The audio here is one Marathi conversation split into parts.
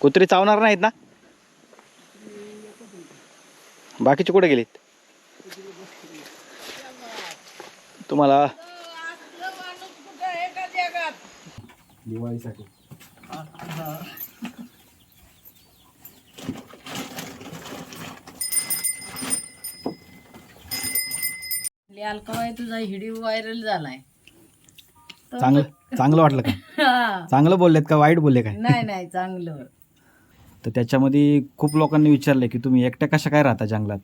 कुत्री चावणार नाहीत ना? बाकीचे कुठे गेलीत? तुम्हाला दिवाळीसाठी. तुझा व्हिडिओ व्हायरल झालाय. चांगलं चांगलं वाटलं का? हा. चांगलं बोललेत का? वाईट बोलले काय? नाही नाही चांगलं. तर त्याच्यामध्ये खूप लोकांनी विचारले की तुम्ही एकट्या कशा काय राहता जंगलात?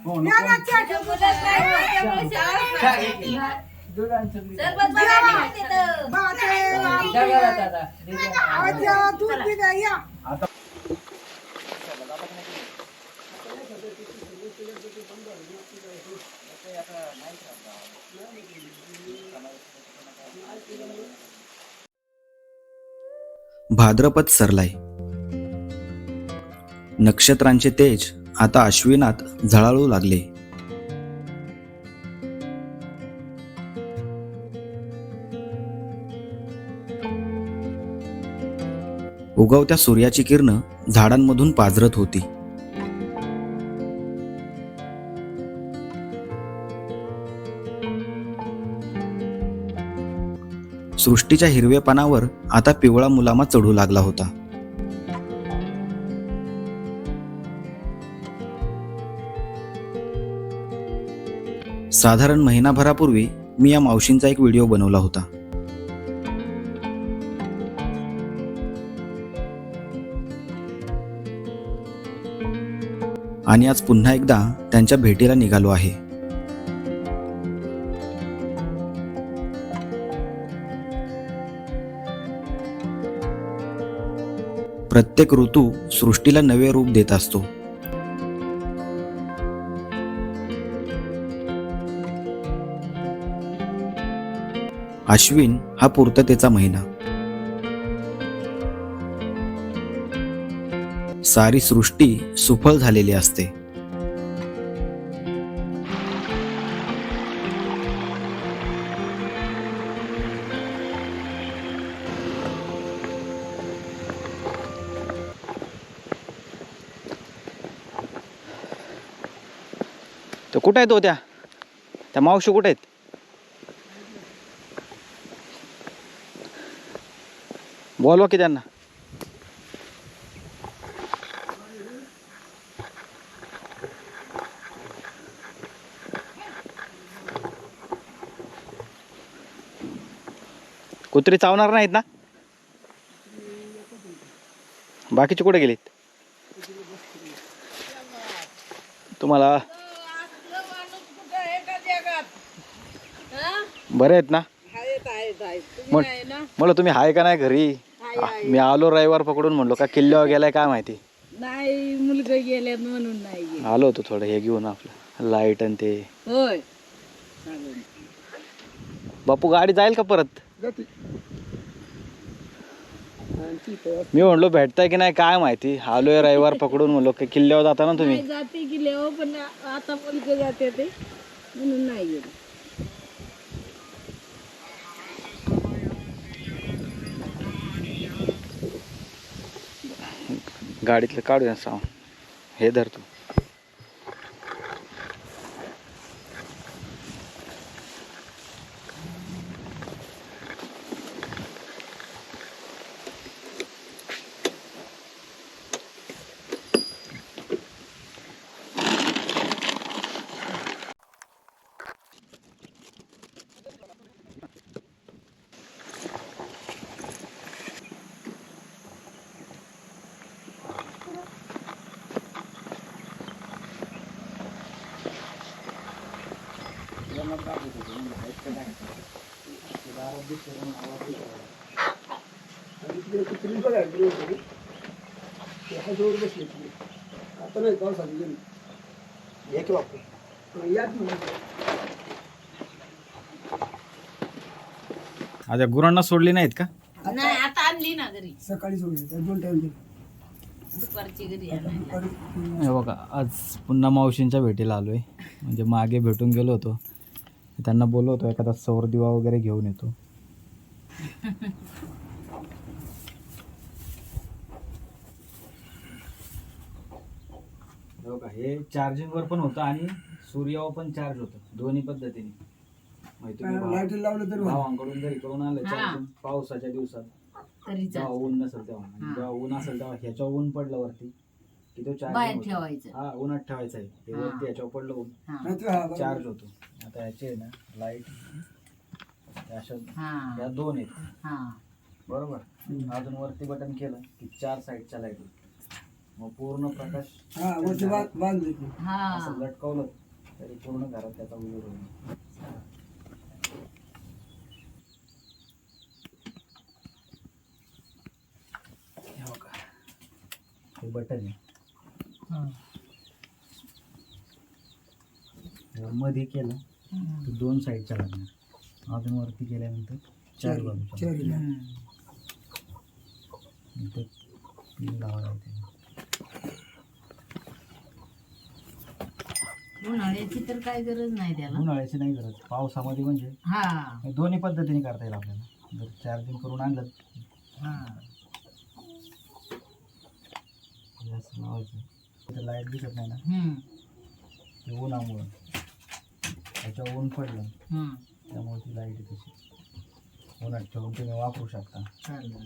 हो, भाद्रपद सरलाय. नक्षत्रांचे तेज आता अश्विनात झळाळू लागले. उगवत्या सूर्याची किरण झाडांमधून पाझरत होती. सृष्टीच्या हिरवेपणावर आता पिवळा मुलामा चढू लागला होता. साधारण महिनाभरापूर्वी मी या मावशींचा एक व्हिडिओ बनवला होता. आणि आज पुन्हा एकदा त्यांच्या भेटीला निघालो आहे. प्रत्येक ऋतू सृष्टीला नवे रूप देत असतो. अश्विन हा पूर्ततेचा महिना. सारी सृष्टी सुफळ झालेली असते. कुठं आहेत हो त्या? त्या मावशी कुठे आहेत? बोलवा की त्यांना. कुत्री चावणार नाहीत ना? बाकीचे कुठे गेलेत? तुम्हाला बरे आहेत ना? मग म्हणलं तुम्ही हाय का नाही घरी? आ, मी आलो रविवार पकडून म्हणलो का किल्ल्यावर गेलाय काय माहिती? नाही मुलगा गेल्या म्हणून नाही गेले. आलो होतो थोडं हे घेऊन आपलं लाइट आणि ते. होय. बापू गाडी जाईल का परत? मी म्हणलो भेटताय की नाही काय माहिती? आलोय रविवार पकडून म्हणलो की किल्ल्यावर जाता ना तुम्ही? नाही जाते गेले हो पण आता मुलगा जाते ते म्हणून नाही गेले. गाडीतलं काढूया सामान हे धरतो तू आता गुरांना सोडली नाहीत का? नाही आता आणली ना घरी. सकाळी सोडले दोन टाइम दुपारची घरी आणायला. हे बघा आज पुन्हा मावशींच्या भेटीला आलोय. म्हणजे मागे भेटून गेलो होतो. त्यांना बोललो होतो एखादा सौर दिवा वगैरे घेऊन येतो. हो का हे चार्जिंग वर पण होतं आणि सूर्यावर पण चार्ज होतं दोन्ही पद्धतीने. माहिती लाइट लावलं तरी होईल. भावांकडून जरी करून आलं हा. चार्जिंग पावसाच्या दिवसात. तरी जेव्हा ऊन नसेल तेव्हा. आणि हा. जेव्हा ऊन असेल तेव्हा ह्याच्यावर ऊन पडलं वरती की तो बाहेर चार्ज ठेवायचं. हा उन्हात ठेवायचं आहे. हे हा. वरती ह्याच्यावर पडलं ऊन. हा. नाहीतर हा. चार्ज होतो. आता ह्याचे आहे ना लाइट अशा हा. या दोन आहेत. हा. बरोबर? अजून वरती बटन केलं की चार साईडच्या लाइट मग पूर्ण प्रकाश हा वरती बांध-. हा असं लटकवलं तरी पूर्ण घरात त्याचा उजेड होईल हे बघा. हे बटन आहे हे मध्ये केलं तर दोन साईडच्या लागणार अजून वरती केल्यानंतर चार बाजूच्या चारी लागणार. लाइट. इथे पिन लावायला येते. उन्हाळ्याची तर काय गरज नाही त्याला. उन्हाळ्याची नाही गरज. पावसामध्ये म्हणजे हा. हे दोन्ही पद्धतीने करता येईल आपल्याला. जर चार्जिंग करून आणलं. हा. हे असं लावायचं. तिथं लाइट दिसत नाही ना. हम्म. ते उन्हामुळं. त्याच्यावर ऊन पडलं. हम्म. त्यामुळे ती लाइट तशी. उन्हात ठेवून तुम्ही वापरू शकता. चालेल.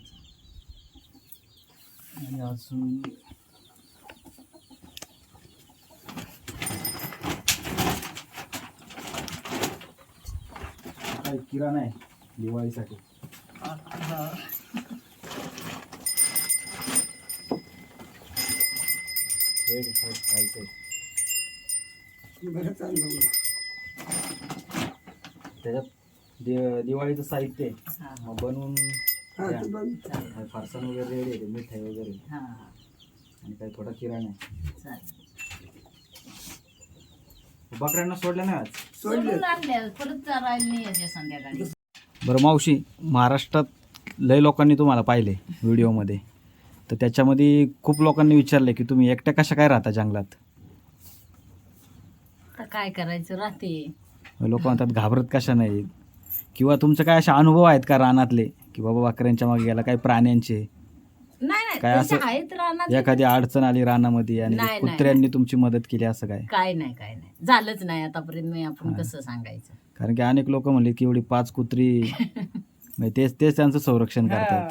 आणि अजून काही किराणा आहे दिवाळीसाठी. हे बरं. त्याच्यात दि- दिवाळीचं साहित्य आहे. हा. मग बनवून हा द्या. फरसाण वगैरे रेडी आहे मिठाई वगैरे. हा. आणि काही थोडा किराणा आहे चालेल. बकऱ्यांना सोडलं नाही आज? सोडले. सोडून आणल्या परत चारायला नाही संध्याकाळी. बरं मावशी महाराष्ट्रात लय लोकांनी तुम्हाला पाहिले व्हिडिओमध्ये. तर त्याच्यामध्ये खूप लोकांनी विचारले की तुम्ही एकट्या कशा काय राहता जंगलात? आता काय करायचं? राहते. लोक म्हणतात घाबरत कशा नाही किंवा तुमचे काय असे अनुभव आहेत का रानातले? की बाबा बकऱ्यांच्या मागे गेला काही प्राण्यांचे? काय असं- आहेत रानात? एखादी अडचण आली रानामध्ये आणि नाही, नाही, कुत्र्यांनी तुमची मदत केली असं काय? काय नाही काय नाही. झालंच नाही आतापर्यंत मी आपण हा. कसं सांगायचं? कारण की अनेक लोक म्हणले की एवढी पाच कुत्री म्हणजे तेच तेच त्यांचं संरक्षण करतात.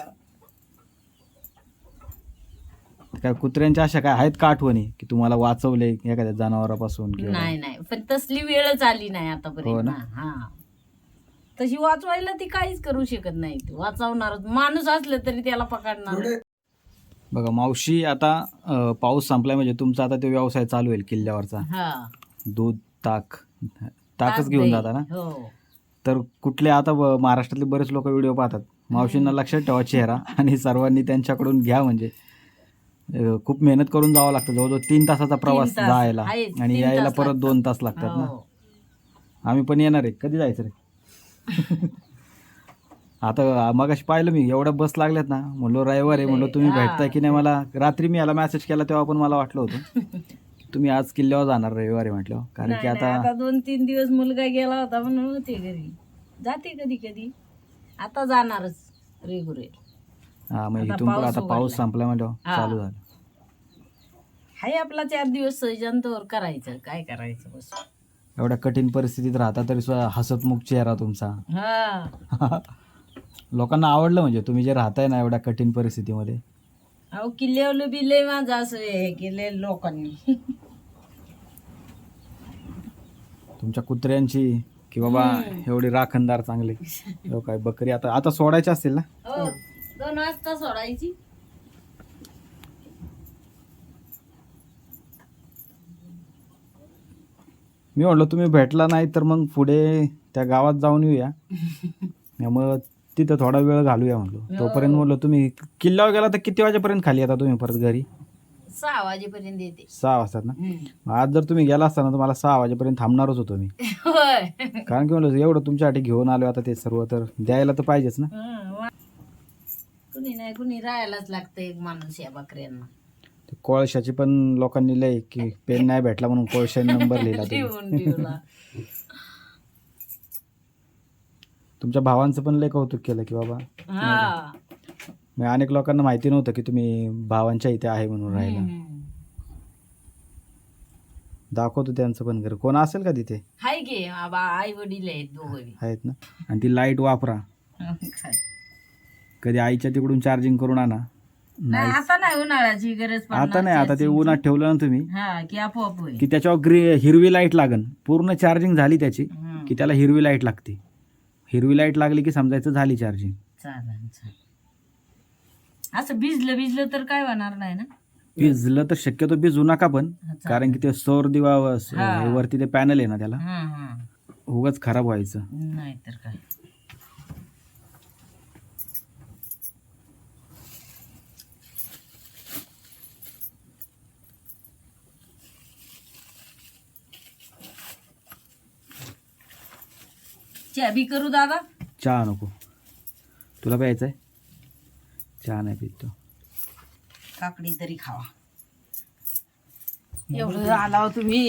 काय कुत्र्यांच्या अशा काय आहेत का आठवणी? की तुम्हाला वाचवले एखाद्या जनावरापासून किंवा नाही नाही. पण तसली वेळच आली नाही हो आतापर्यंत. ना? ना. हा. तशी वाचवायला ती काहीच करू शकत नाही ती. वाचवणार माणूस असलं तरी त्याला पकडणार. बघा मावशी आता पाऊस संपलाय म्हणजे तुमचा आता तो व्यवसाय चालू होईल किल्ल्यावरचा. हा. दूध ताक ताकच ताक घेऊन. जाता ना? हो. तर कुठले आता ब- महाराष्ट्रातले बरेच लोक व्हिडिओ पाहतात. मावशींना लक्षात ठेवा चेहरा आणि सर्वांनी त्यांच्याकडून घ्या म्हणजे. अं, खूप मेहनत करून जावं लागतं. जवळजवळ तीन तासाचा प्रवास तास. जायला. आहेच, आणि तीन यायला तास परत लागतात. दोन तास लागतात ना? हो. आम्ही पण येणार आहे. कधी जायचं रे? आता मगाशी पाहिलं मी एवढ्या बस लागल्यात ना. म्हणलो रविवार आहे. म्हणलो तुम्ही. भेटताय की नाही मला? रात्री मी याला मेसेज केला तेव्हा पण मला वाटलं होतं. तुम्ही आज किल्ल्यावर जाणार रविवार म्हटलं. कारण की आता आता दोन तीन दिवस मुलगा गेला होता म्हणून होते घरी. जाते कधी कधी. आता जाणारच रेगुलर. हा मग आता इथून पण पाऊस आता पाऊस उघडलाय. संपला हा. चालू झालं. हाय आपला चार दिवस सजंतवर करायचं काय करायचं बस. एवढ्या कठीण परिस्थितीत राहता तरी सुद्धा हसतमुख चेहरा तुमचा. हा. लोकांना आवडलं म्हणजे तुम्ही जे राहताय ना एवढ्या कठीण परिस्थितीमध्ये. अहो किल्ल्यावलं बिले माझं असं हे केले लोकांनी. तुमच्या कुत्र्यांची की बाबा एवढी राखणदार चांगले. हो काय बकरी आता आता सोडायचे असतील ना? हो दोन वाजता सोडायची. मी म्हटलं तुम्ही भेटला नाही तर मग पुढे त्या गावात जाऊन येऊया. त्यामुळं तिथं थोडा वेळ घालूया म्हणलो. तोपर्यंत म्हणलं तुम्ही किल्ल्यावर गेला तर किती वाजेपर्यंत खाली येता तुम्ही परत घरी? सहा वाजेपर्यंत येते. सहा वाजतात ना. आज जर तुम्ही गेला असता ना तर मला सहा वाजेपर्यंत थांबणारच होतो मी. होय. कारण की म्हणलं एवढं तुमच्यासाठी घेऊन आलो आता ते सर्व तर द्यायला तर पाहिजेच ना. हं, कुणी नाही कुणी राहायलाच लागतं एक माणूस या बकऱ्यांना. ते कोळशाची पण लोकांनी लय की पेन नाही भेटला म्हणून कोळशाने नंबर लिहिला तुम्ही. ठेवून ठेवला. तुमच्या भावांचं पण लय कौतुक केलं की बाबा. हा. मी अनेक लोकांना माहिती नव्हतं की तुम्ही भावांच्या इथे आहे म्हणून हम्म. दाखवतो त्यांचं पण घर. कोण असेल का तिथे? हाय गे आई वडील आहेत दोघं आहेत ना? आणि ती लाइट वापरा. काय कधी आईच्या तिकडून चार्जिंग करून आणा. नाही आता नाही उन्हाळ्याची गरज पडणार आता नाही आता ते उन्हात ठेवलं ना तुम्ही हा की आपोआप होईल. की त्याच्यावर ग्री हिरवी लाइट लागन. पूर्ण चार्जिंग झाली त्याची हम्म. की त्याला हिरवी लाइट लागते. हिरवी लाइट लागली की समजायचं झाली चार्जिंग चालेल चालेल. असं भिजलं भिजलं तर काय होणार नाही ना? भिजलं तर शक्यतो भिजू नका पण चालेल. कारण की ते सौर दिवा व-. हे. वरती ते पॅनल आहे ना त्याला. हा हा. उगाच खराब व्हायचं. नाही तर काय. चहा बी करू दादा. चहा नको. तुला प्यायचं आहे? चहा नाही पितो काकडी तरी खावा. एवढं आला हो तुम्ही.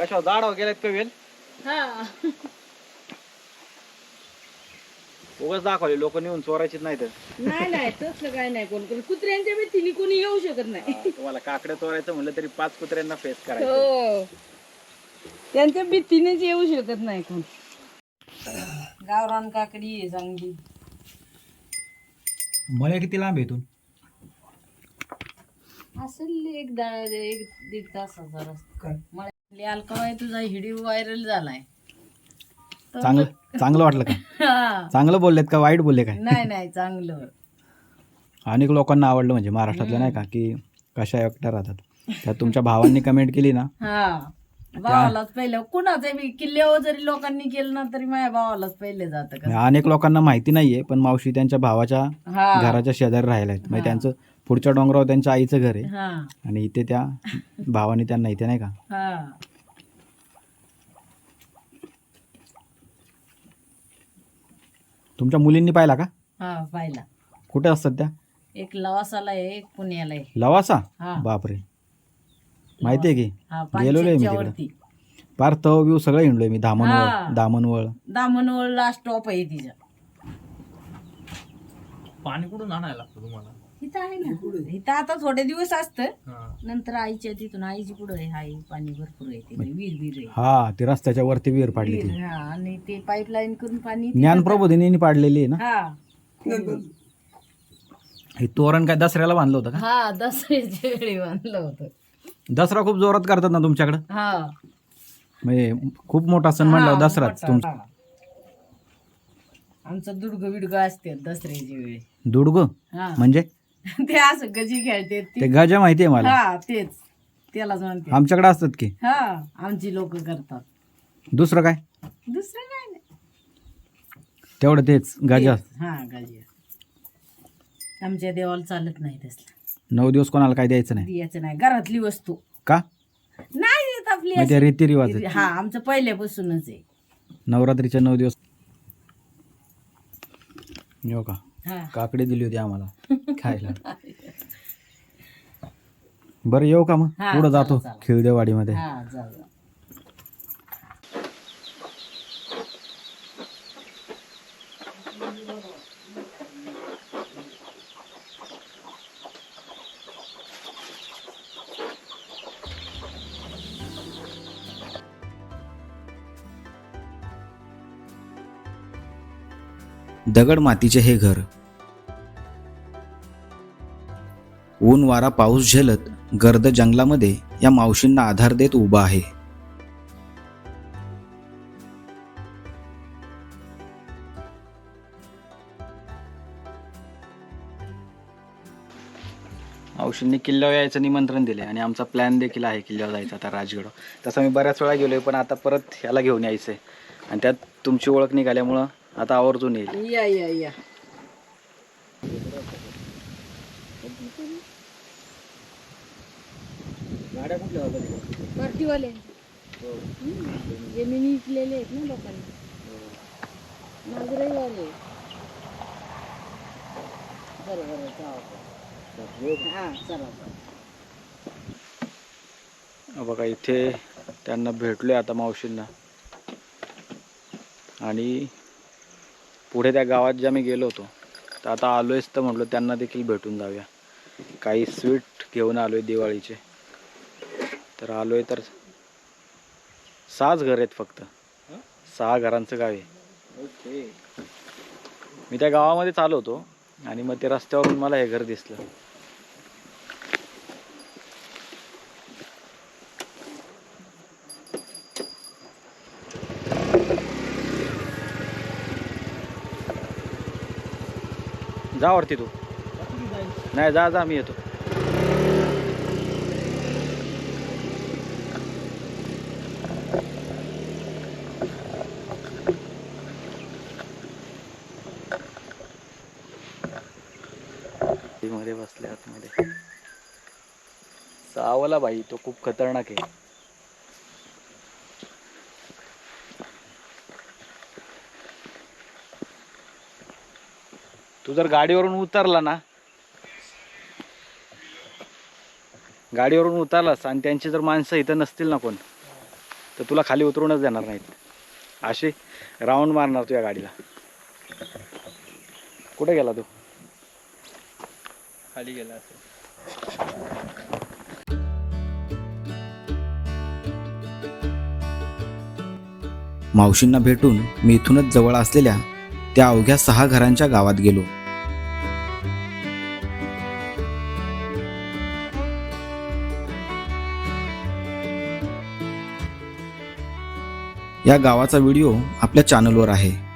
कशा दाड गेल्यात का वेल? हा. उगाच दाखवले लोक नेऊन चोरायचीच नाही तर नाही नाही तसलं काय नाही. कोण कोण कुत्र्यांच्या भीतीने कोणी येऊ शकत नाही. तुम्हाला काकडे चोरायचं म्हणलं तरी पाच कुत्र्यांना फेस करायचं. हो. त्यांच्या भीतीनेच येऊ शकत नाही कोण. गावरान काकडी आहे चांगली. मळे किती लांब येतून असेल एक दा एक दीड तासाचा रस्ता. काय? मला अलकाबाई तुझा व्हिडिओ व्हायरल झालाय. तर चांगलं चांगलं वाटलं का? हा. चांगलं बोललेत का? वाईट बोलले काय? नाही नाही चांगलं. अनेक लोकांना आवडलं म्हणजे महाराष्ट्रातल्या नाही का की कशा एकट्या राहतात. त्यात तुमच्या भावांनी कमेंट केली ना हा. भावालाच पहिलं कुणाचं बी किल्ल्यावर जरी लोकांनी केलं ना तरी माझ्या भावालाच पहिले जात का? अनेक लोकांना माहिती नाहीये पण मावशी त्यांच्या भावाच्या हा. घराच्या शेजारी राहायला आहेत म्हणजे त्यांचं पुढच्या डोंगरावर त्यांच्या आईचं घर आहे. हा. आणि इथे त्या भावाने त्यांना इथे नाही का? हा. तुमच्या मुलींनी पाहिला का? हा पाहिला. कुठे असतात त्या? एक लवासाला आहे एक पुण्याला आहे. लवासा? हा. बापरे. माहिती आहे की? हा गेलेलो आहे मी पाचशेच्या तिकडे. वरती. पार तव व्यू सगळं हिंडलोय मी हा. दामनवळ दामनवळ दामनवळला स्टॉप आहे तिच्या पाणी कुठून आणायला लागतं तुम्हाला? इथं आहे ना. इथं आता थोडे दिवस असतं. नंतर आईच्या तिथून. आईची पुढं आहे? आई पाणी भरपूर आहे ते विहीर विहीर आहे. हा ती रस्त्याच्या वरती विहीर पाडली ती. विहीर, हा आणि ते पाईपलाईन करून पाणी ज्ञान प्रबोधिनीने पाडलेली आहे ना? हा. हे तोरण काय दसऱ्याला बांधलं होतं का? हा दसऱ्याच्या वेळी बांधलं होतं. दसरा खूप जोरात करतात ना तुमच्याकडं? हा. म्हणजे खूप मोठा सण म्हणलं हा, मोठा, तुमचा. हा. आमचं दुडग बिडग असते दसऱ्याच्या वेळी. दुडग? हा. म्हणजे? ते असं गजी खेळते ते. गजा माहिती आहे मला. हा तेच. त्यालाच म्हणते. आमच्याकडे असतात की. हा आमची लोक करतात. दुसरं काय? दुसरं काय नाही. तेवढं तेच गजा. तेच. हा गजी. आमच्या देवाला चालत नाही तसलं. नऊ दिवस कोणाला काय द्यायचं नाही. दियाचं नाही. घरातली वस्तू. का? नाही देत आपली अशी. रीतिरिवाज आहेत. हा आमचं पहिल्यापासूनच आहे. नवरात्रीचे नऊ दिवस. येऊ का? हा. काकडी दिली होती आम्हाला. खायला. बरं येऊ का मग? पुढे पुढं जातो चला, चला. खिळदेवाडीमध्ये दगड मातीचे हे घर ऊन वारा पाऊस झेलत गर्द जंगलामध्ये या मावशींना आधार देत उभा आहे. औषधींनी किल्ल्यावर यायचं निमंत्रण दिले आणि आमचा प्लॅन देखील आहे किल्ल्यावर जायचा आता राजगड तसं मी बऱ्याच वेळा गेलोय पण आता परत ह्याला घेऊन यायचंय. आणि त्यात तुमची ओळख निघाल्यामुळं आता आवर्जून येईल. या या या. पार्टीवाले जमिनी विकलेले आहेत ना लोकांनी. नागरेवाले हा चला बघा इथे त्यांना भेटलोय आता मावशींना. आणि पुढे त्या गावात ज्या मी गेलो होतो तर आता आलोयच तर म्हटलं त्यांना देखील भेटून जाऊया. काही स्वीट घेऊन आलोय दिवाळीचे. तर आलोय तर सहाच घर आहेत फक्त. सहा घरांचं गाव आहे. मी त्या गावामध्येच आलो होतो आणि मग ते रस्त्यावरून मला हे घर दिसलं. जा वरती तू. नाही जा जा मी येतो मध्ये बसले आतमध्ये सावला बाई तो खूप खतरनाक आहे. तू जर गाडीवरून उतरला ना गाडीवरून उतरलास आणि त्यांची जर माणसं इथं नसतील ना कोण तर तुला खाली उतरूनच देणार नाहीत. असे राऊंड मारणार तू या गाडीला. कुठे गेला तू? खाली गेला मावशींना भेटून मी इथूनच जवळ असलेल्या त्या अवघ्या सहा घरांच्या गावात गेलो. या गावाचा व्हिडिओ आपल्या चॅनलवर आहे.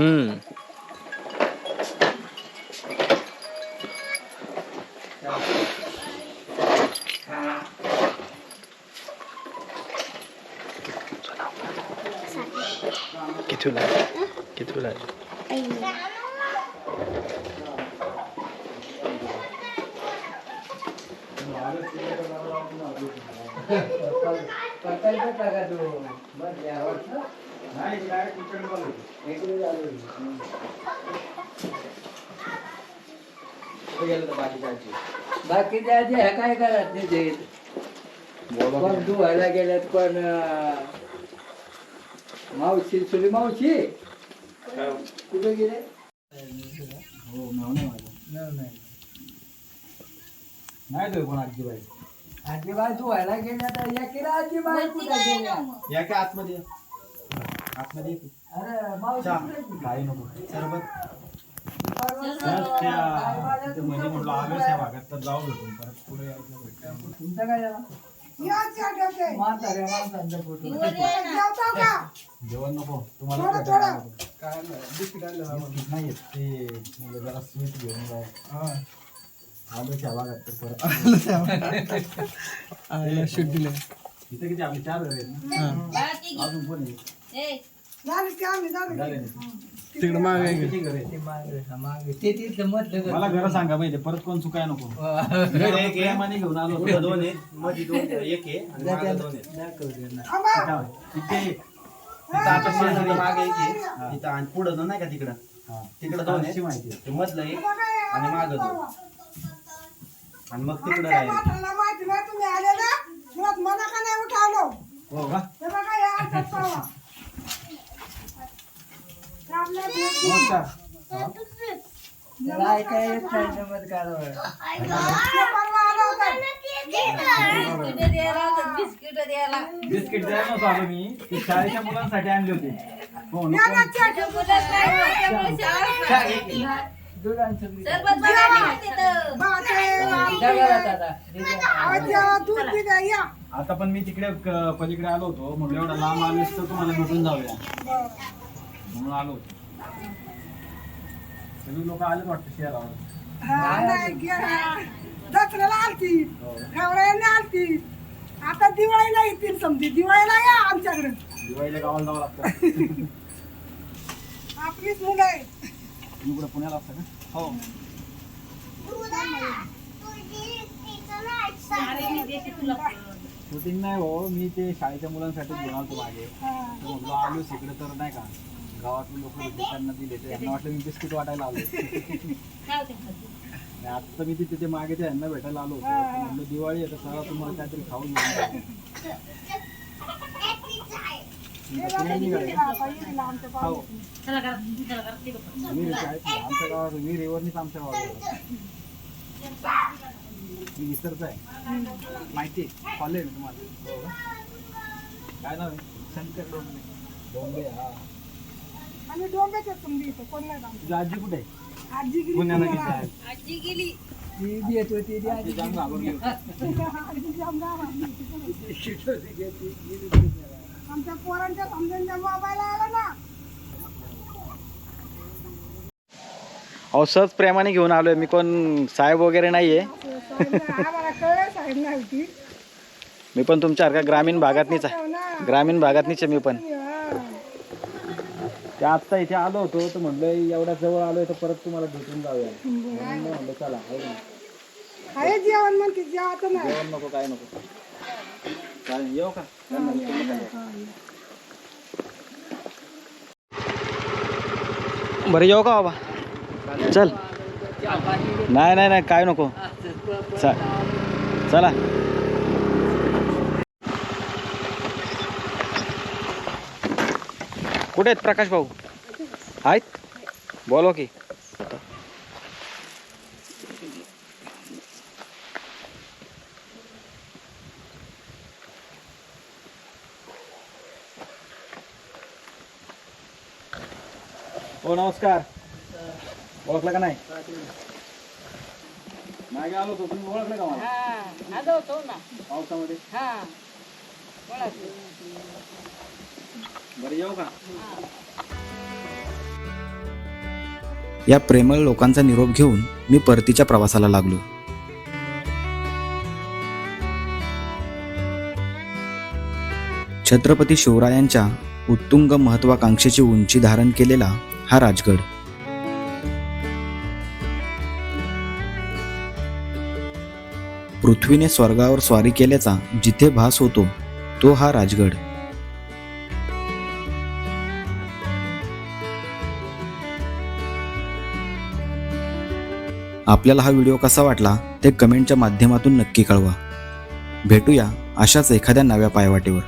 हम्म बाकीच्या आधी ह्या काय करत नाही ते? कोण धुवायला गेल्यात कोण मावशी सुली मावशी? कुठे गेले? नाही तो कोण आजीबाई. आजीबाई धुवायला गेल्या तर या किरा आजीबाई कुठे गेल्या? या की आतमध्ये? आतमध्ये अरे मावशी? काही नको. सरबत. परवा म्हणजे म्हटलं आलोच या भागात तर जाऊ भेटून परत पुढे तुमचं काय झालं म्हाताऱ्या माणसांचा फ़ोटो जेवण नको तुम्हाला बिस्किट नाही येत ते म्हणजे जरा स्वीट घेऊन जाय आलो त्या भागात तर परत इथे किती आपले चार आहेत ना अजून कोण आहे झाले ना. किती घर आहेत? ते तिथलं म्हटलं मला घर सांगा माहिती परत कोण चुकाय नको. घर एक आहे, माने घेऊन आलो होतो. दोन आहेत मध्ये दोन एक आहे आणि मागं दोन आहेत तिथे- तिथं आता शेजारी मागे एक आहे. इथं आणि पुढं नाही का तिकडं? तिकडे दोन आहे. ते मधलं एक आणि मागं दोन. आणि मग तिकडे राहील. माहिती नाही तुम्ही आले ना मुळात मला का नाही उठावलो? हो का? हे बघा आमच्यात पावा. त्याला ऐकाय येत नाही. बिस्किट द्यायला बिस्किट द्यायला बिस्किट द्यायला नव्हतो आलो मी ती शाळेच्या मुलांसाठी आणले होते हो. सरबत तिथं द्या. आता पण मी तिकडे क- पलीकडे आलो होतो म्हटलं एवढा लांब आलोच तर तुम्हाला भेटून जाऊया म्हणून आलो होतो. सगळी लोक आलेच वाटतं शहरावर. हा. दसऱ्याला आलती. गवळ्याने आलती. आता दिवाळीला येतील समजी. दिवाळीला या आमच्याकडे. दिवाळीला गावाला जावं लागतं. आपलीच मुलं आहे तुम्ही कुठं पुण्याला असता का? हो. शूटिंग नाही हो. मी ते शाळेच्या मुलांसाठी घेऊन आलतो मागे. तर म्हटलं आलो इकडे तर नाही का? गावातले लोक त्यांना दिले ते यांना वाटलं मी बिस्किट वाटायला आलो आणि आता मी तिथे ते मागे ते यांना भेटायला आलो होतो. तर म्हटलं दिवाळी आहे तर सगळं तुम्हाला काहीतरी. मी आमच्या हो. आमच्या गावात विहीर एवढीच आमच्या गावात. मी विसरत आहे. माहिती कॉलेज तुम्हाला? काय नाव शंकर डोंबे डोंबे हा. आम्ही डोंब्याचे समजी इथं कोण नाही. तुझी आजी कुठे आहे? आजी गेली पुण्याला पुण्याला. किती आहे आजी गेली. ती बी येत होती ती आजी जाम. आमच्या पोरांच्या समजांच्या मोबाईल आला ना. अहो सहज प्रेमाने घेऊन आलोय. मी कोण साहेब वगैरे नाहीये. आम्हाला कळलं साहेब नाही ती मी पण तुमच्यासारखा ग्रामीण भागातनीच आहे. ग्रामीण भागातनीच आहे मी पण. ते आत्ता इथे आलो होतो तर म्हणलं एवढ्या जवळ आलोय तर परत तुम्हाला भेटून जाऊया. म्हणून म्हणलं चला हो ना. आहे जेवण म्हणते जेवत नाही. जेवण नको काय नको. चालेल येऊ का? त्यांना विचारलं का नाही? बरं येऊ का बाबा? चल. नाही नाही नाही काय नको. चा- चला. कुठे आहेत प्रकाश भाऊ? आहेत? बोलो की. हो नमस्कार. ओळखलं का नाही? मागे आलो होतो. तुम्ही ओळखलं का मला? हा आलो होतो ना. पावसामध्ये? हा. बरं येऊ का? या प्रेमळ लोकांचा निरोप घेऊन मी परतीच्या प्रवासाला लागलो. छत्रपती शिवरायांच्या उत्तुंग महत्वाकांक्षेची उंची धारण केलेला हा राजगड. पृथ्वीने स्वर्गावर स्वारी केल्याचा जिथे भास होतो तो हा राजगड. आपल्याला हा व्हिडिओ कसा वाटला ते कमेंटच्या माध्यमातून नक्की कळवा. भेटूया अशाच एखाद्या नव्या पायवाटेवर.